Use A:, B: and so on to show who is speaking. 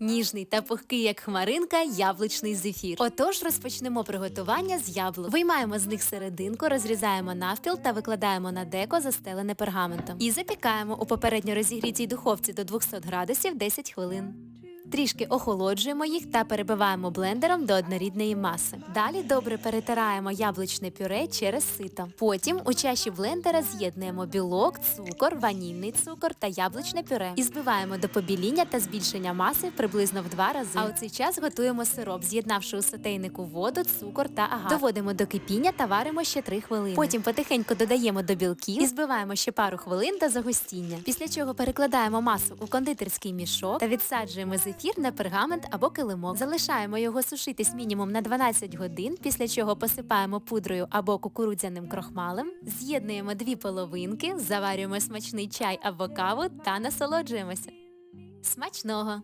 A: Ніжний та пухкий, як хмаринка, яблучний зефір. Отож розпочнемо приготування з яблук. Виймаємо з них серединку, розрізаємо навпіл та викладаємо на деко, застелене пергаментом. І запікаємо у попередньо розігрітій духовці до 200 градусів 10 хвилин. Трішки охолоджуємо їх та перебиваємо блендером до однорідної маси. Далі добре перетираємо яблучне пюре через сито. Потім у чаші блендера з'єднуємо білок, цукор, ванільний цукор та яблучне пюре. І збиваємо до побіління та збільшення маси приблизно в два рази. А у цей час готуємо сироп, з'єднавши у сотейнику воду, цукор та агар. Доводимо до кипіння та варимо ще 3 хвилини. Потім потихеньку додаємо до білків і збиваємо ще пару хвилин до загустіння. Після чого перекладаємо масу у кондитерський мішок та відсаджуємо зефір на пергамент або килимок. Залишаємо його сушитись мінімум на 12 годин, після чого посипаємо пудрою або кукурудзяним крохмалем, з'єднуємо дві половинки, заварюємо смачний чай або каву та насолоджуємося. Смачного!